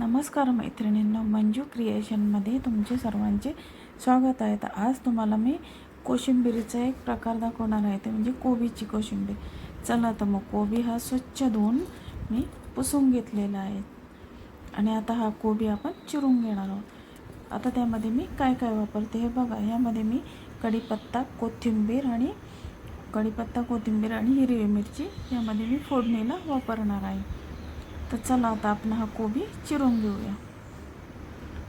नमस्कार मैत्रिणींनो मंजू क्रिएशनमध्ये तुमचे सर्वांचे स्वागत आहे. तर आज तुम्हाला मी कोशिंबिरीचा एक प्रकार दाखवणार आहे. ते म्हणजे कोबीची कोशिंबीर. चला तर मग कोबी हा स्वच्छ धुवून मी पुसून घेतलेला आहे. आणि आता हा कोबी आपण चिरून घेणार आहोत. आता त्यामध्ये मी काय काय वापरते हे बघा. यामध्ये मी कढीपत्ता कोथिंबीर आणि कढीपत्ता कोथिंबीर आणि हिरवी मिरची यामध्ये मी फोडणीला वापरणार आहे. तर चला आता आपण हा कोबी चिरून घेऊया.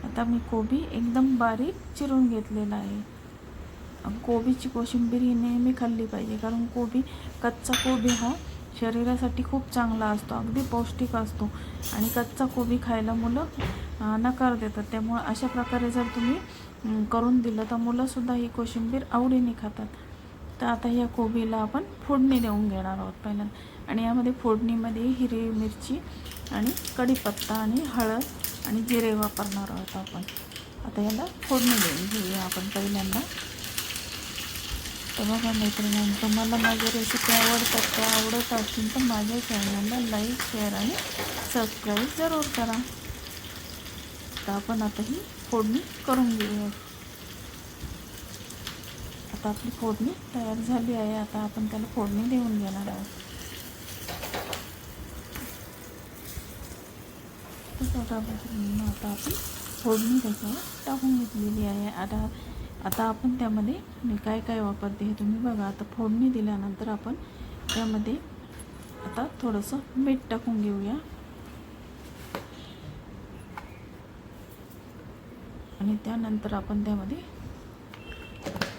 आता मी कोबी एकदम बारीक चिरून घेतलेला आहे. कोबीची कोशिंबीर ही नेहमी खाल्ली पाहिजे कारण कोबी कच्चा कोबी हा शरीरासाठी खूप चांगला असतो अगदी पौष्टिक असतो. आणि कच्चा कोबी खायला मुलं नकार देतात. त्यामुळं अशा प्रकारे जर तुम्ही करून दिलं तर मुलंसुद्धा ही कोशिंबीर आवडीने खातात. तर आता या कोबीला आपण फोडणी देऊन घेणार आहोत पहिल्यांदा. आणि यामध्ये फोडणीमध्ये हिरवी मिरची आणि कढीपत्ता आणि हळद आणि जिरे वापरणार आहोत आपण. आता याला फोडणी देऊन घेऊया आपण पहिल्यांदा. तर बघा मैत्रिणी तुम्हाला माझ्या रेसिपी आवडतात त्या आवडत असतील तर माझ्या चॅनलला लाईक शेअर आणि सबस्क्राईब जरूर करा. तर आपण आता ही फोडणी करून घेऊया आता आपली फोडणी तयार झाली आहे. आता आपण त्याला फोडणी देऊन घेणार आहोत. आता आपण फोडणी त्याच्यावर टाकून घेतलेली आहे. आता आता आपण त्यामध्ये मी काय काय वापरते हे तुम्ही बघा. आता फोडणी दिल्यानंतर आपण त्यामध्ये आता थोडंसं मीठ टाकून घेऊया. आणि त्यानंतर आपण त्यामध्ये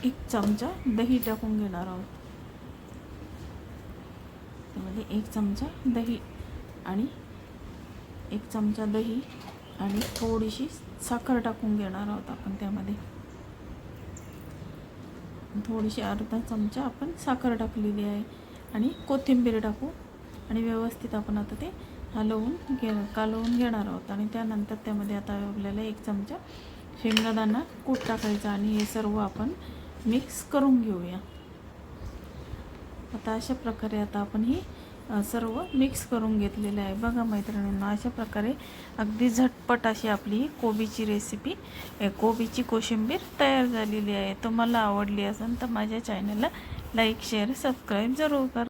एक चमचा दही टाकून घेणार आहोत. त्यामध्ये एक चमचा दही आणि एक चमचा दही आणि थोडीशी साखर टाकून घेणार आहोत आपण त्यामध्ये. थोडीशी अर्धा चमचा आपण साखर टाकलेली आहे आणि कोथिंबीर टाकू आणि व्यवस्थित आपण आता ते हलवून घे कालवून घेणार आहोत आणि त्यानंतर त्यामध्ये आता आपल्याला एक चमचा शेंगदाणा कूट टाकायचा आणि हे सर्व आपण मिक्स करून घेऊया. आता अशा प्रकारे आता आपण ही सर्व मिक्स करून घेतलेलं आहे. बघा मैत्रिणींना अशा प्रकारे अगदी झटपट अशी आपली ही कोबीची रेसिपी कोबीची कोशिंबीर तयार झालेली आहे. तुम्हाला आवडली असेल तर माझ्या चॅनलला लाईक शेअर सबस्क्राईब जरूर करा.